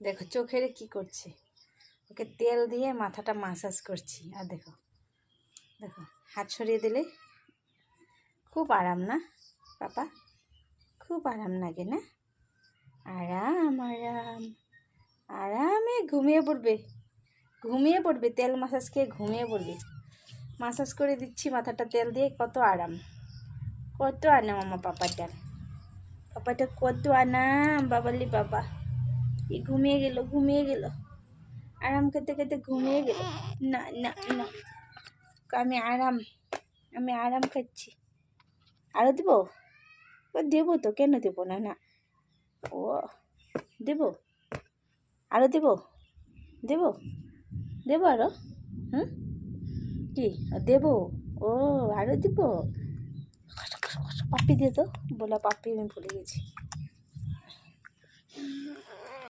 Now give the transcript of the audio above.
দেখো, চোখেরে কি করছে? ওকে তেল দিয়ে মাথাটা মাসাজ করছি। আর দেখো দেখো, হাত সরিয়ে দিলে খুব আরাম না পাপা? খুব আরাম লাগে না? আরাম আরাম, আরামে ঘুমিয়ে পড়বে। ঘুমিয়ে পড়বে, তেল মাসাজ খেয়ে ঘুমিয়ে পড়বে। মাসাজ করে দিচ্ছি মাথাটা, তেল দিয়ে, কত আরাম। কত আনাম আমার পাপাটার। পাপাটা কত আনাম বাবালি বাবা। এই ঘুমিয়ে গেল ঘুমিয়ে গেল। আরাম খেতে খেতে ঘুমিয়ে গেল। না না না। আমি আরাম আমি আরাম খাচ্ছি। আরও দেবো? ও, দেবো তো, কেন দেবো না না। ও, দেবো? আরও দেবো? দেবো? দেবো আরও হুম? কি? দেবো? ও আরও দেবো? পাপি দিয়ে তো, বলা পাপি আমি ভুলে গেছি।